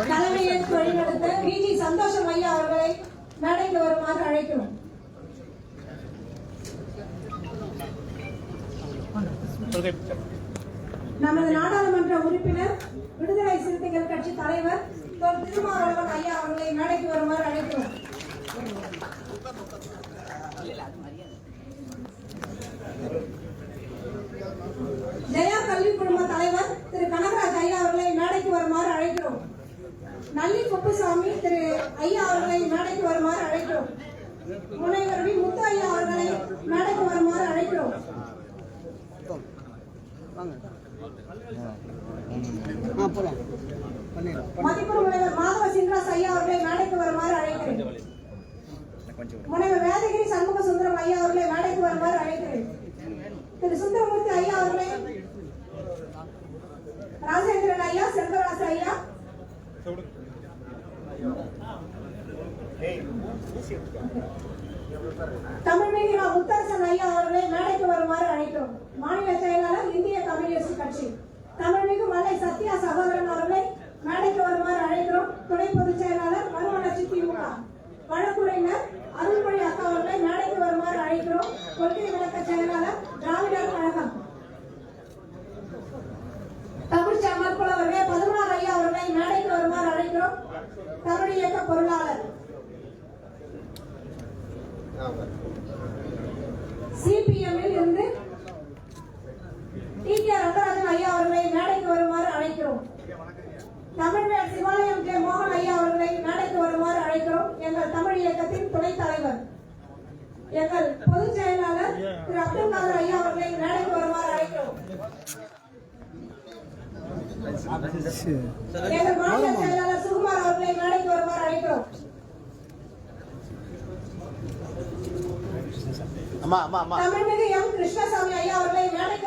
தலைமையை வழிநடத்த பிஜி சந்தோஷம் ஐயா அவர்களை மேடைக்கு வருமாறு அழைக்கிறோம். நமது நாடாளுமன்ற உறுப்பினர் விடுதலை சிறுத்தைகள் கட்சி தலைவர் தொல். திருமாவளவன் ஐயா அவர்களை மேடைக்கு வருமாறு அழைக்கிறோம் ஜெயா கல்வி குழும தலைவர் திரு கனகராஜ் ஐயா அவர்களை மேடைக்கு வருமாறு அழைக்கிறோம் நல்லி குப்புசாமி திரு ஐயா அவர்களை மேடைக்கு வருமாறு அழைக்கிறோம் முனைவர் வி முத்து ஐயா அவர்களை மேடைக்கு வருமாறு அழைக்கிறோம் ஆ போலாம். பண்ணிடலாம் மதிப்பு முனைவர் மாதவ சின்ராஸ் ஐயா அவர்களை மேடைக்கு வருமாறு அழைக்கிறேன். முனைவர் வேதகிரி சண்முக சுந்தரம் ஐயா அவர்களை மேடைக்கு வருமாறு அழைக்கிறேன். திரு சுந்தரமூர்த்தி ஐயா அவர்களை. ராஜேந்திரன் ஐயா செல்வராஜ் ஐயா. ரா முத்தரசன் ஐயா அவர்களை மேடைக்கு வருமாறு அழைத்தோம். மாநில செயலாளர் இந்திய கம்யூனிஸ்ட் கட்சி. தமிழ்மிகு மலை சத்யா சகோதரன் அவர்களை மேடைக்கு வருமாறு அழைக்கிறோம். துணை பொதுச் செயலாளர் மறுமலர்ச்சி திமுக வழக்குரைஞர் அருள்மொழி அக்கா அவர்களை மேடைக்கு வருமாறு அழைக்கிறோம். கொள்கை விளக்க செயலாளர் திராவிடர் கழகம். தமிழ்ச்சி சமர்ப்புல பதினாறு ஐயா அவர்களை மேடைக்கு வருமாறு அழைக்கிறோம். தமிழ் இயக்க பொருள் சிபிஎம்மில் இருந்து டி கே ரங்கராஜன் ஐயா அவர்களை மேடைக்கு வருமாறு அழைக்கிறோம். தமிழ்வேல் சிவாலயம் கே மோகன் ஐயா அவர்களை மேடைக்கு வருமாறு அழைக்கிறோம். எங்கள் தமிழ் இயக்கத்தின் துணைத் தலைவர். எங்கள் பொதுச் செயலாளர் திரு அப்துல் காதர் ஐயா அவர்களை மேடைக்கு வருமாறு அழைக்கிறோம். எங்கள் மாநில செயலாளர் சுகுமார் அவர்களை மேடைக்கு வருமாறு அழைக்கிறோம். அம்மா அம்மா அம்மா. தமிழ்மிகு எம். கிருஷ்ணசாமி ஐயா அவர்களை மேடைக்கு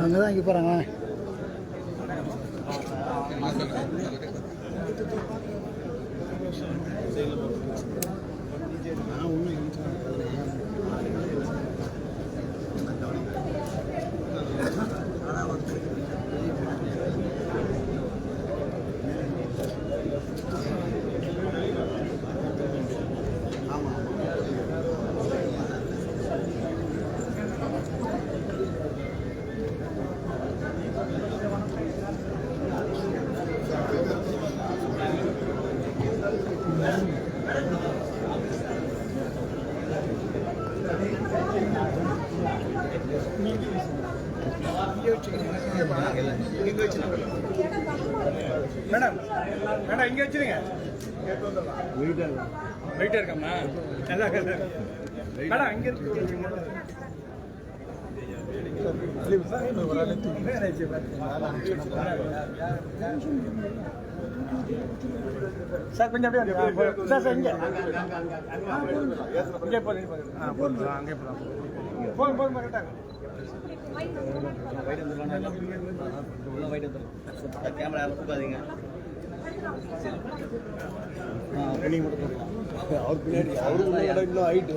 அங்கே தான் இங்கே போகிறாங்க மேடம் மேடம் இங்கே வச்சிருங்க. வெயிட்டாக இருக்கம்மா. நல்லா இருக்கு. மேடம் இங்கே சார் கொஞ்சம் அப்படியே சார் சார் இங்கே. இங்கே போதும் ஆ போதும் அங்கே போதும் போதும் போதும் கரெக்டாக கேமரா கூப்பாதீங்க அவர் பின்னாடி அவரு இன்னும் ஹைட்டு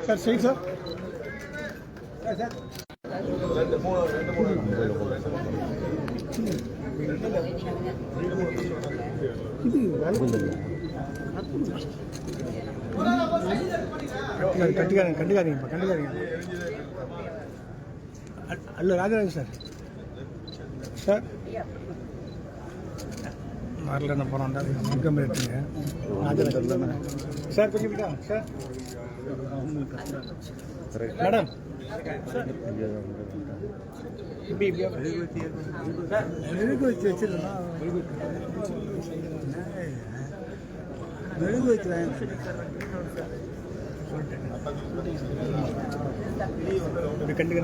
சார் ஒரு செக் நான் ஓய்வு தலை தலை தலை சார் சார் சரி சார் கட்டிக்காரங்க கண்டிக்காதீங்கப்பா கண்டிக்காதீங்க அல்ல ராஜராஜன் சார். சார். வரல என்ன போகிறோம்டா இன்கம் ரேட்டுங்க சார் கொஞ்சம் சார். மேடம். மெழுகு வச்சு வச்சிருந்தா மெழுகு கண்டு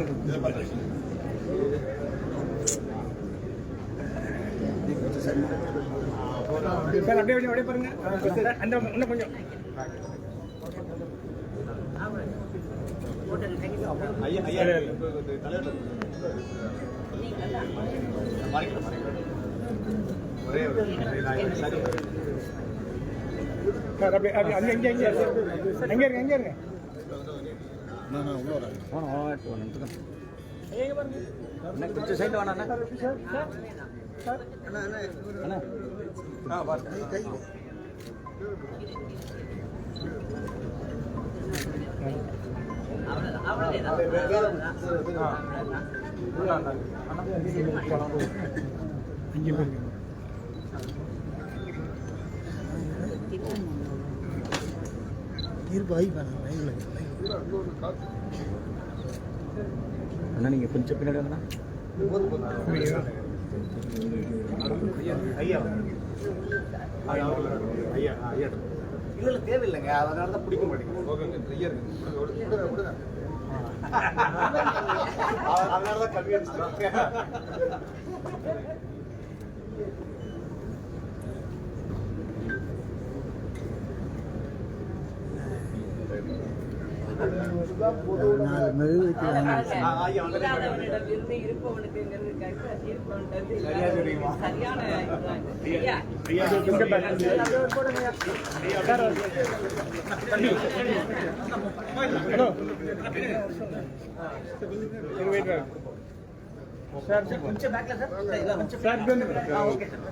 சார் அப்படியே அப்படியே அப்படியே பாருங்க. சார், அந்த இன்னும் கொஞ்சம். ஐயா ஐயா ஒரே ஒரு சரி சார் அப்படியே அப்படியே அங்கே அங்கே அங்கே அங்கே இருங்க அங்கே இருங்க நான் உள்ள வரேன் கொஞ்சம் சைடு வேணா அங்கே போயிருங்க இருப்பு அண்ணா நீங்க கொஞ்சம் பின்னாடி வந்தா ஐயா. ஐயா ஐயா. இல்ல இல்ல தேவையில்லைங்க அதனால தான் பிடிக்க மாட்டேங்குது. ஓகே ஐயா இருக்கு. விடுங்க விடுங்க அதனால தான் கம்மி அடிச்சுட்டாங்க நாலு மெழுகு வைக்கிறாங்க ஐயா வந்து இல்லாதவனிடமிருந்து இருப்பவனுக்குங்கிறது கருத்து இருப்பவன்றது சரியா தெரியுமா? சரியான இதுதான் இது. ஐயா, ஐயா இங்க பாருங்க. ஹலோ இருங்க வெயிட் சார் கொஞ்சம் பேக்ல சார் இல்ல கொஞ்சம் சார் இப்படி வந்துருங்க. ஓகே சார்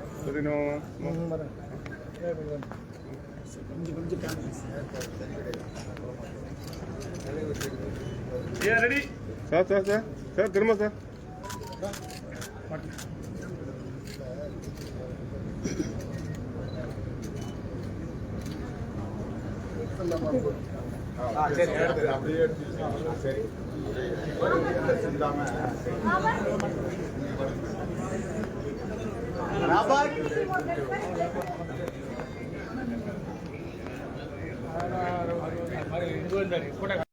ம், வரேன். கொஞ்சம் கொஞ்சம் ready sir sir sir sir திரும்ப சார் சரி எடுத்து